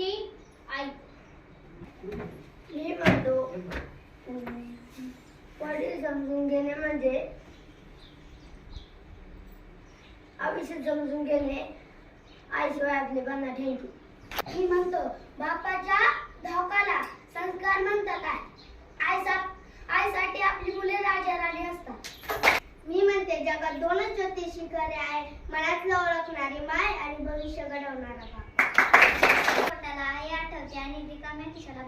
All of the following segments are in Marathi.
ती आई. मी म्हणतो वडील समजून घेणे म्हणजे आयुष्य समजून घेणे. आईशिवाय आपले बांधा थँक्यू मी म्हणतो कामाची किशाला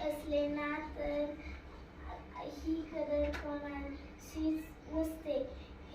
असले ना तर ही कदर प्रमाण शीच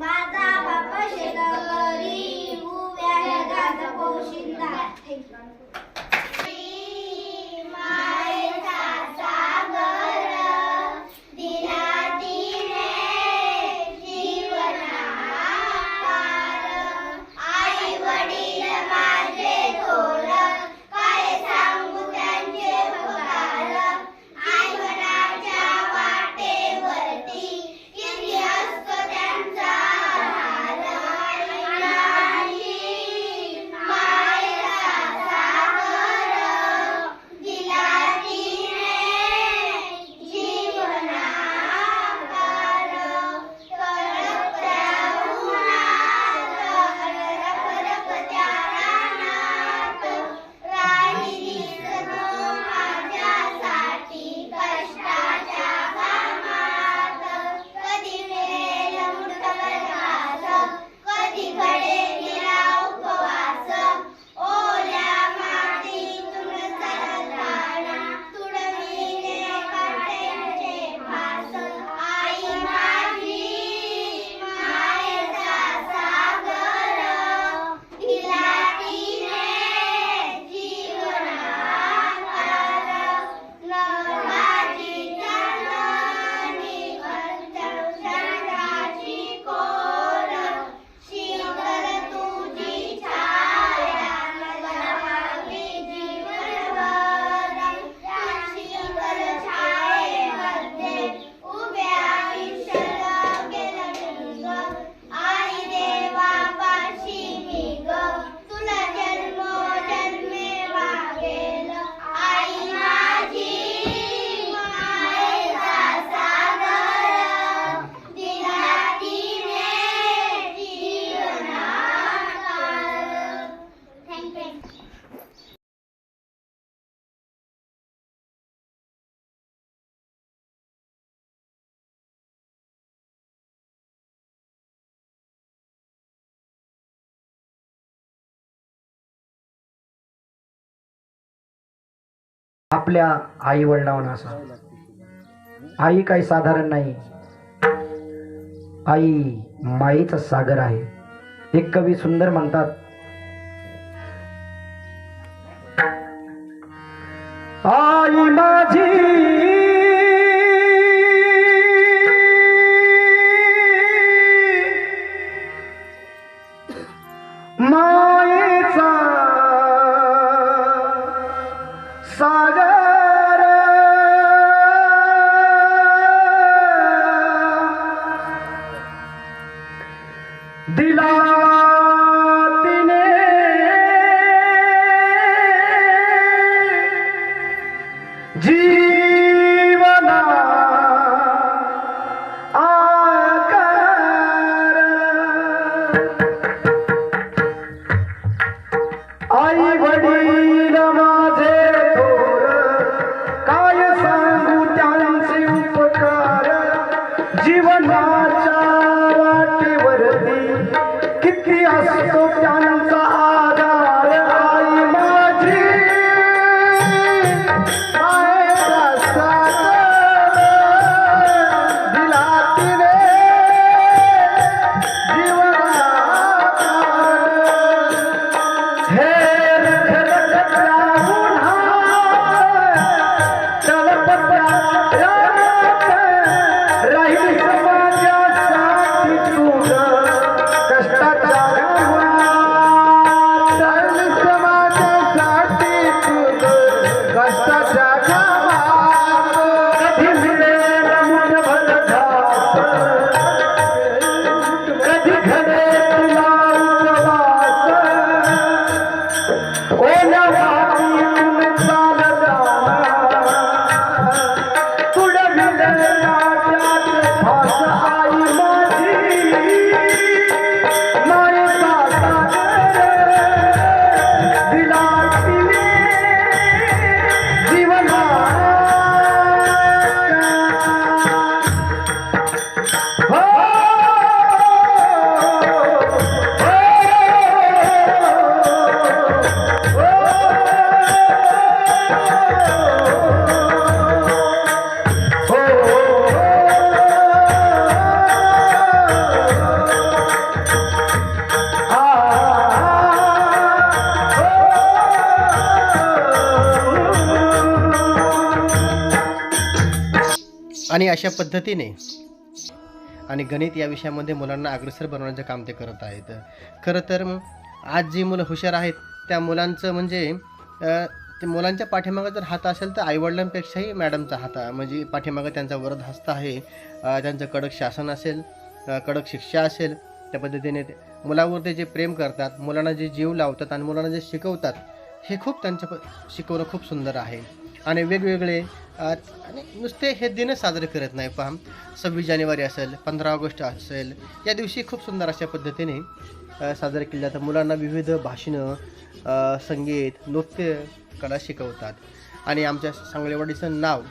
माझा बाप शेतकरी उभ्या जगाचा पोशिंदा. आपल्या आई वडिलांना असा. आई काही साधारण नाही. आई माईचा सागर आहे. एक कवी सुंदर म्हणतात आणि अशा पद्धतीने. आणि गणित या विषयामध्ये मुलांना अग्रेसर बनवण्याचं काम ते करत आहेत. खरं तर मग आज जी मुलं हुशार आहेत त्या मुलांचं म्हणजे ते मुलांच्या पाठीमागं जर हात असेल तर आईवडिलांपेक्षाही मॅडमचा हात म्हणजे पाठीमागं त्यांचा वरद हस्त आहे. त्यांचं कडक शासन असेल कडक शिक्षा असेल त्या पद्धतीने ते मुलावर ते जे प्रेम करतात मुलांना जे जीव लावतात आणि मुलांना जे शिकवतात हे खूप त्यांचं प- शिकवणं खूप सुंदर आहे. आणि वेगवेगळे आणि नुसते हे दिनच साजरे करत नाही पहा. सव्वीस जानेवारी असेल पंधरा ऑगस्ट असेल या दिवशी खूप सुंदर अशा पद्धतीने साजरे केले जातात. मुलांना विविध भाषणं संगीत नृत्य कला शिकवतात. आणि आमच्या सांगलेवाडीचं नाव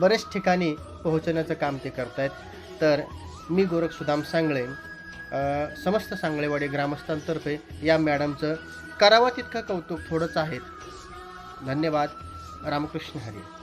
बरेच ठिकाणी पोहोचवण्याचं काम ते करत आहेत तर मी गोरख सुदाम सांगळे समस्त सांगळेवाडी ग्रामस्थांतर्फे या मॅडमचं करावं तितकं कौतुक थोडंच आहे. धन्यवाद. रामकृष्ण हरी.